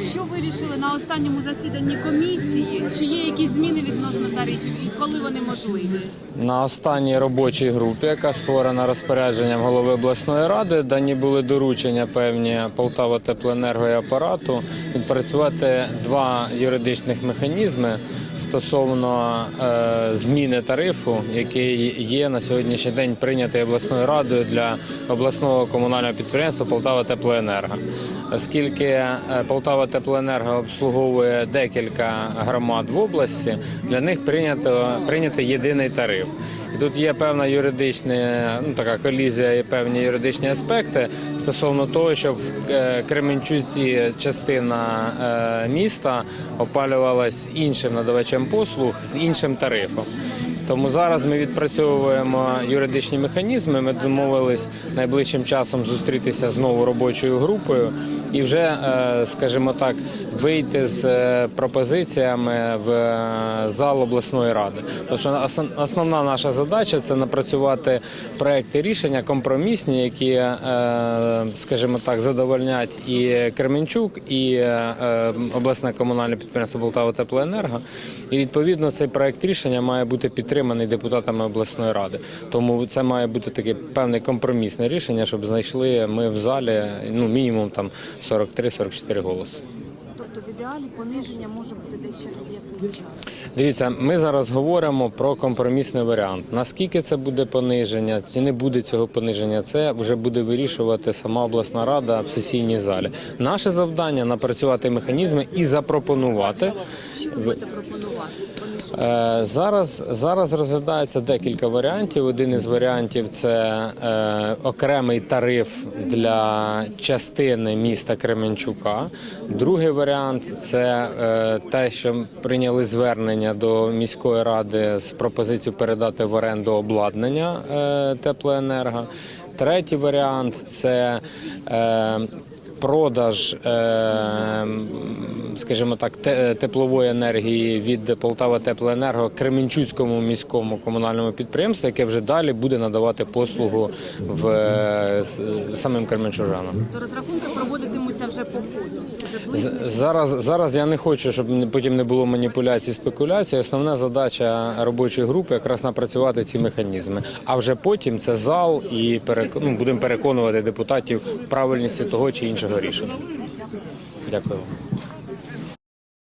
що вирішили на останньому засіданні комісії? Чи є якісь зміни відносно тарифів і коли вони можливі? На останній робочій групі, яка створена розпорядженням голови обласної ради, дані були доручення певні Полтава Теплоенерго і апарату відпрацювати два юридичних механізми стосовно е, зміни тарифу, який є на сьогоднішній день прийнятий обласною радою для обласного комунального підприємства Полтава Теплоенерго. Оскільки е, Полтава Теплоенерго обслуговує декілька громад в області, для них прийнято прийняти єдиний тариф. І тут є певна юридична ну, така колізія і певні юридичні аспекти стосовно того, щоб в е, Кременчуці частина е, міста опалювалась іншим надавачем послуг з іншим тарифом. Тому зараз ми відпрацьовуємо юридичні механізми. Ми домовились найближчим часом зустрітися знову робочою групою і вже, е, скажімо так, вийти з е, пропозиціями в е, зал обласної ради. Тому що основна наша задача це напрацювати проекти рішення компромісні, які, скажімо так, задовольнять і Кременчук, і обласне комунальне підприємство Полтава Теплоенерго. І відповідно цей проект рішення має бути підтриманий депутатами обласної ради. Тому це має бути таке певне компромісне рішення, щоб знайшли ми в залі ну мінімум там 43-44 голоси. Тобто в ідеалі пониження може бути десь через який час? Дивіться, ми зараз говоримо про компромісний варіант. Наскільки це буде пониження, чи не буде цього пониження, це вже буде вирішувати сама обласна рада в сесійній залі. Наше завдання напрацювати механізми і запропонувати. Що ви будете пропонувати? Е, Зараз, зараз розглядається декілька варіантів. Один із варіантів це е, окремий тариф для частини міста Кременчука. Другий варіант це е, те, що прийняли звернення до міської ради з пропозицією передати в оренду обладнання теплоенерго. Третій варіант це продаж, скажімо так, те- теплової енергії від Полтава Теплоенерго Кременчуцькому міському комунальному підприємству, яке вже далі буде надавати послугу в е, самим Кременчужанам. То розрахунки проводитимуться вже по ходу. Зараз, зараз я не хочу, щоб потім не було маніпуляцій, спекуляцій. Основна задача робочої групи якраз напрацювати ці механізми. А вже потім це зал і перек... ну, будемо переконувати депутатів правильності того чи іншого рішення. Дякую.